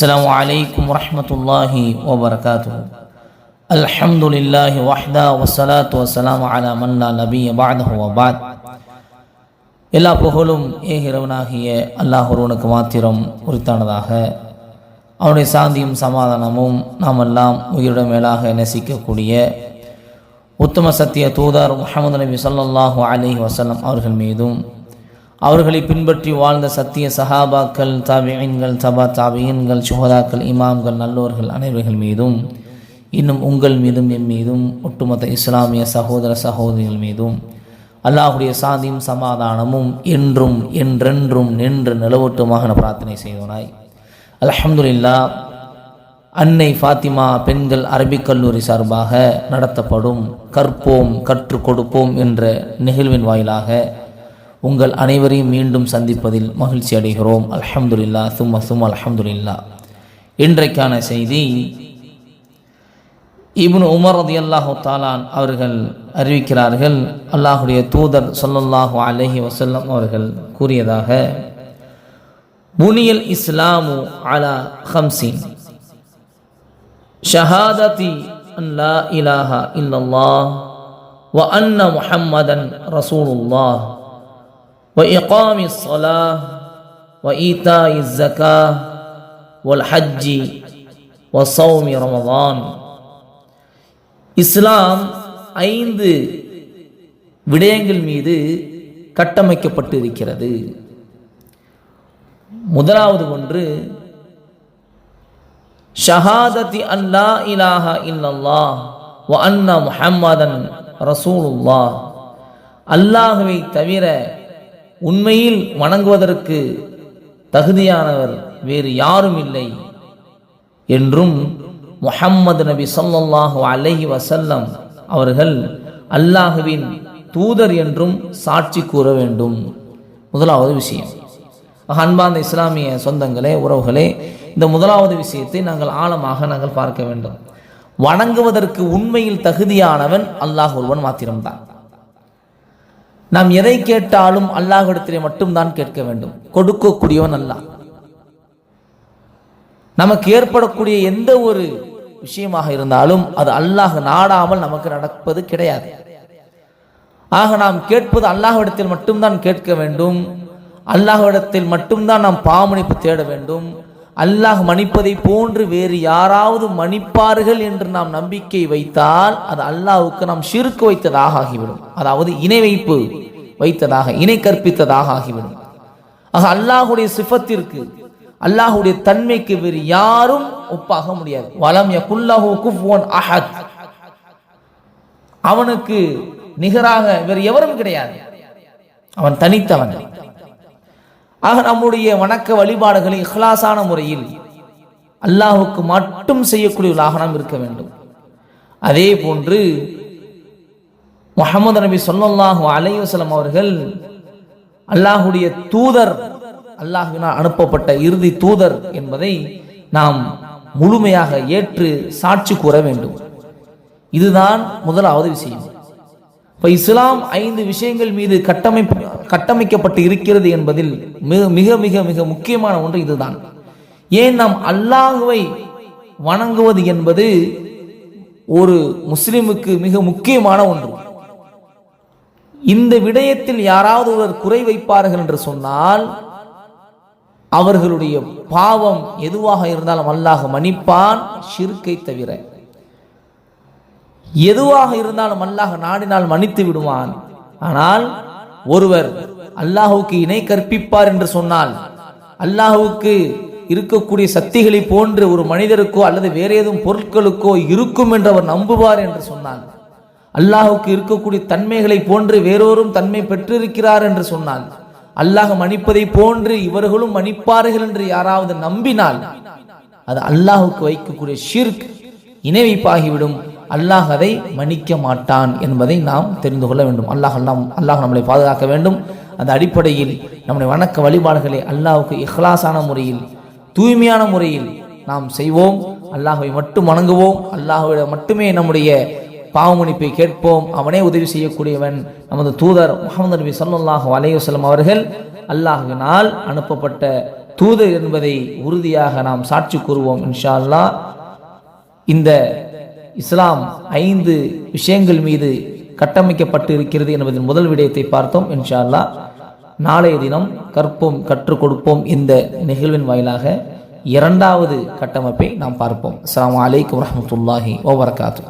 السلام عليكم ورحمة الله وبركاته الحمد لله وحده والصلاة والسلام على من لا نبي بعده وبعد எல்லா புகழும் ஏகிரவனாகிய அல்லாஹ் ஒருவனுக்கு மாத்திரம் உரித்தானதாக அவனுடைய சாந்தியும் சமாதானமும் நாம் எல்லாம் உயிரிட மேலாக நேசிக்கக்கூடிய உத்தம சத்திய தூதர் முஹம்மது நபி ஸல்லல்லாஹு அலைஹி வஸல்லம் அவர்கள் மீதும் அவர்களை பின்பற்றி வாழ்ந்த சத்திய சஹாபாக்கள் தாபியன்கள் தபா தாபியன்கள் சுகதாக்கள் இமாம்கள் நல்லோர்கள் அனைவர்கள் மீதும் இன்னும் உங்கள் மீதும் என் மீதும் ஒட்டுமொத்த இஸ்லாமிய சகோதர சகோதரிகள் மீதும் அல்லாஹுடைய சாந்தியும் சமாதானமும் என்றும் என்றென்றும் நின்று நிலவட்டுமாக நான் பிரார்த்தனை செய்தோனாய். அலமதுல்லா அன்னை ஃபாத்திமா பெண்கள் அரபிக் கல்லூரி சார்பாக நடத்தப்படும் கற்போம் கற்றுக் கொடுப்போம் என்ற நிகழ்வின் வாயிலாக உங்கள் அனைவரையும் மீண்டும் சந்திப்பதில் மகிழ்ச்சி அடைகிறோம். அலமதுல்லா சும்ம சும் அலமதுல்லா இன்றைக்கான செய்தி இப்னு உமர் ரதியல்லாஹு தாலான் அவர்கள் அறிவிக்கிறார்கள். அல்லாஹுடைய தூதர் சொல்லல்லாஹு அலஹி வசல்லம் அவர்கள் கூறியதாக புனியல் இஸ்லாமு அலா ஹம்சின் ஷஹாததி அன் இலாஹா இல்லல்லாஹ் வ அன்ன முஹம்மதன் ரசூலுல்லாஹ். وإقام الصلاة وإيتاء الزكاة والحج وصوم رمضان இஸ்லாம் ஐந்து விடயங்கள் மீது கட்டமைக்கப்பட்டு இருக்கிறது முதலாவது ஒன்று ஷஹாதத்தி அல்லா இலாஹா இல்லல்லாஹ் வ அன்னா முஹம்மதன் ரசூலுல்லாஹ் அல்லாஹுவை தவிர உண்மையில் வணங்குவதற்கு தகுதியானவர் வேறு யாரும் இல்லை என்றும் முஹம்மது நபி சொல்லல்லாஹு அலஹி வசல்லம் அவர்கள் அல்லாஹுவின் தூதர் என்றும் சாட்சி கூற வேண்டும். முதலாவது விஷயம். அன்பார்ந்த இஸ்லாமிய சொந்தங்களே உறவுகளே இந்த முதலாவது விஷயத்தை நாங்கள் ஆழமாக நாங்கள் பார்க்க வேண்டும். வணங்குவதற்கு உண்மையில் தகுதியானவன் அல்லாஹ் ஒருவன் மாத்திரம்தான். நாம் எதை கேட்டாலும் அல்லாஹிடத்திலே மட்டும்தான் கேட்க வேண்டும். கொடுக்கக்கூடியவன் அல்லாஹ் நமக்கு ஏற்படக்கூடிய எந்த ஒரு விஷயமாக இருந்தாலும் அது அல்லாஹ் நாடாமல் நமக்கு நடப்பது கிடையாது. ஆக நாம் கேட்பது அல்லாஹ்விடத்தில் மட்டும்தான் கேட்க வேண்டும். அல்லாஹ்விடத்தில் மட்டும்தான் நாம் பாமணிப்பு தேட வேண்டும். அல்லாஹ் மன்னிப்பதை போன்று வேறு யாராவது மன்னிப்பார்கள் என்று நாம் நம்பிக்கை வைத்தால் அது அல்லாஹுக்கு நாம் சிறுக்கு வைத்ததாக ஆகிவிடும். அதாவது இணை வைப்பு வைத்ததாக இணை கற்பித்ததாக ஆகிவிடும். ஆக அல்லாஹுடைய சிஃபத்திற்கு அல்லாஹுடைய தன்மைக்கு வேறு யாரும் ஒப்பாக முடியாது. வலம் யகுல்லஹு குஃபுவன் அஹத். அவனுக்கு நிகராக வேறு எவரும் கிடையாது. அவன் தனித்தவன். ஆக நம்முடைய வணக்க வழிபாடுகளை இஹ்லாசான முறையில் அல்லாஹுக்கு மட்டும் செய்யக்கூடியவர்களாக நாம் இருக்க வேண்டும். அதே போன்று முகமது நபி சொல்லாஹு அலைவசலம் அவர்கள் அல்லாஹுடைய தூதர் அல்லாஹுவினால் அனுப்பப்பட்ட இறுதி தூதர் என்பதை நாம் முழுமையாக ஏற்று சாட்சி கூற வேண்டும். இதுதான் முதலாவது விஷயம். இப்போ இஸ்லாம் ஐந்து விஷயங்கள் மீது கட்டமைப்பு கட்டமைக்கப்பட்டு இருக்கிறது என்பதில் மிக மிக மிக மிக முக்கியமான ஒன்று இதுதான். ஏன் நாம் அல்லாஹுவை வணங்குவது என்பது ஒரு முஸ்லிமுக்கு மிக முக்கியமான ஒன்று. இந்த விடயத்தில் யாராவது ஒருவர் குறை வைப்பார்கள் என்று சொன்னால் அவர்களுடைய பாவம் எதுவாக இருந்தாலும் அல்லாஹ் மன்னிப்பான் ஷிர்கை தவிர. எதுவாக இருந்தாலும் அல்லாஹ் நாடினால் மன்னித்து விடுவான். ஆனால் ஒருவர் அல்லாஹுக்கு இணை கற்பிப்பார் என்று சொன்னால் அல்லாஹுக்கு இருக்கக்கூடிய சக்திகளை போன்று ஒரு மனிதருக்கோ அல்லது வேற ஏதும் பொருட்களுக்கோ இருக்கும் என்று அவர் நம்புவார் என்று சொன்னால் அல்லாஹுக்கு இருக்கக்கூடிய தன்மைகளை போன்று வேறொரும் தன்மை பெற்றிருக்கிறார் என்று சொன்னால் அல்லாஹ் மன்னிப்பதை போன்று இவர்களும் மன்னிப்பார்கள் என்று யாராவது நம்பினால் அது அல்லாஹுக்கு வைக்கக்கூடிய ஷிர்க் இணை வைப்பாகிவிடும். அல்லாஹ் அதை மன்னிக்க மாட்டான் என்பதை நாம் தெரிந்து கொள்ள வேண்டும். அல்லாஹ் அல்லாம் அல்லாஹ் நம்மளை பாதுகாக்க வேண்டும். அந்த அடிப்படையில் நம்முடைய வணக்க வழிபாடுகளை அல்லாஹுக்கு இஹ்லாசான முறையில் தூய்மையான முறையில் நாம் செய்வோம். அல்லாஹுவை மட்டும் வணங்குவோம். அல்லாஹுவிடம் மட்டுமே நம்முடைய பாவமணிப்பை கேட்போம். அவனே உதவி செய்யக்கூடியவன் நமது தூதர் முகமது நபி சொல்லாஹு அலைஹி அவர்கள் அல்லாஹுவினால் அனுப்பப்பட்ட தூதர் என்பதை உறுதியாக நாம் சாட்சி கூறுவோம் இன்ஷா அல்லாஹ். இந்த இஸ்லாம் ஐந்து விஷயங்கள் மீது கட்டமைக்கப்பட்டு இருக்கிறது என்பதன் முதல் விடயத்தை பார்த்தோம் இன்ஷா நாளைய தினம் கற்போம் கற்றுக் கொடுப்போம் இந்த நிகழ்வின் வாயிலாக இரண்டாவது கட்டமைப்பை நாம் பார்ப்போம். அஸ்ஸலாமு அலைக்கும் வரஹ்மத்துல்லாஹி வபரகாத்து